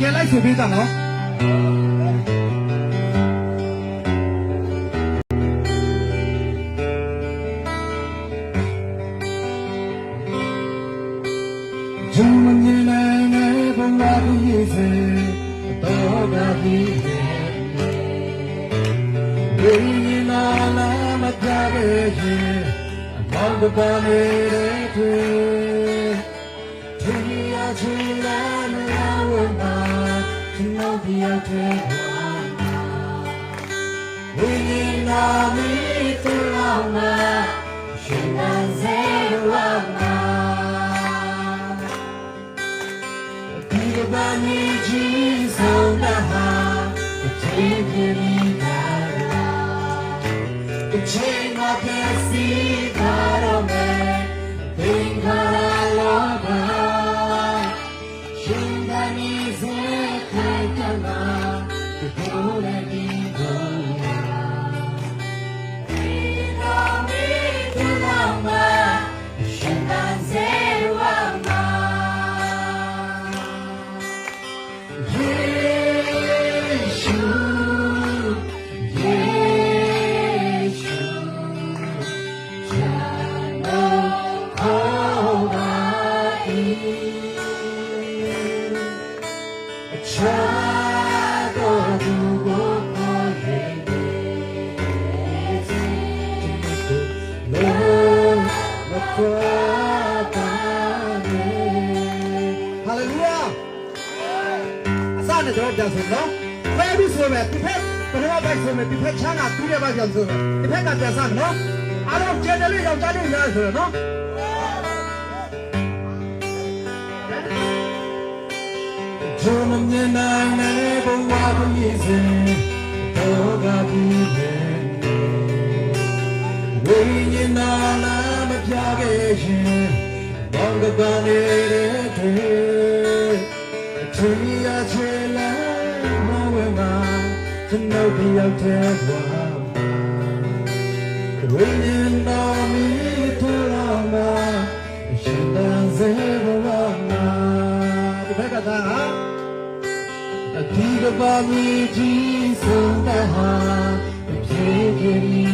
ကယ်လိုက်ဆိုပေးကြနော်ဂျုံမမြင်နိုင်တဲ့ဘုရားကြီးစေတော်ကကြီးဝိညာဉ်လာမကြခဲ့ရင်အမောင်တပန်းနေတဲ့တွေ့ ကျွန်တော်ဒီရောက်တဲ့ဝိညာဉ်နာမီတူလာမရှင်နာစေလာမဒီကဘာမီကြီးဆုံးတာဟာအချိန်ကြီးနေတာအချိန်မှာပြည့်စ Hallelujah! အစနဲ့တော့ပြန်ဆိုနော်ဖဲပြီးဆိုမယ်ဒီဖက်ပထမဘက်ဆိုမယ်ဒီဖက်ချမ်းကပြီးတဲ့ဘက်ပြန်ဆိုမယ်ဒီဖက်ကပြန်စမယ်နော်အားလုံးကျန်တယ်လို့ယောက်ျားလေးများဆိုရနော်ဂျုံမမြင်နိုင်တဲ့ဘဝကိုမြည်စင်တော့ကပြီးတယ်ဝိညာဉ်နာလာမ ပြခဲ့ရင်ဘောင်ကပန်းနေတဲ့တွေ့ချီရချေလာမဝဲမှာကျွန်တော်ဒီရောက်တဲ့ဘဝဝိညာဉ်တော်မီထလာမရှင်တန်စေဘဝမှာဒီဘက်ကသာအဒီကပါမီကြီးဆုံးတဲ့ဟာပြေပြေ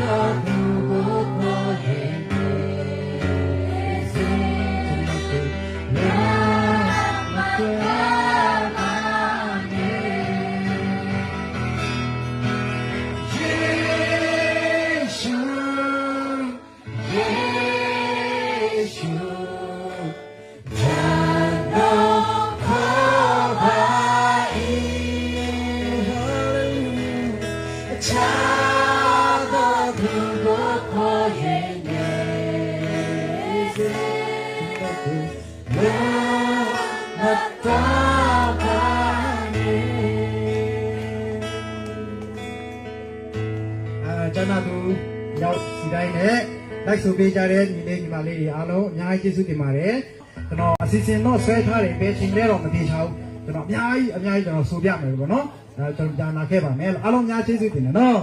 မ်း ကျန်တော်သူရောက်စီတိုင်းနဲ့လိုက်ဆိုပေးကြတဲ့ညီလေးညီမလေးတွေအားလုံးအများကြီးကျေးဇူးတင်ပါတယ်ကျွန်တော်အစီအစဉ်တော့ဆွဲထားတယ်ပဲချိန်လဲတော့မသေးချဘူးကျွန်တော်အများကြီးအများကြီးကျွန်တော်ဆိုပြမယ်ပေါ့နော်အဲကျွန်တော်ကြာနာခဲ့ပါမယ်အားလုံးအများကျေးဇူးတင်တယ်နော်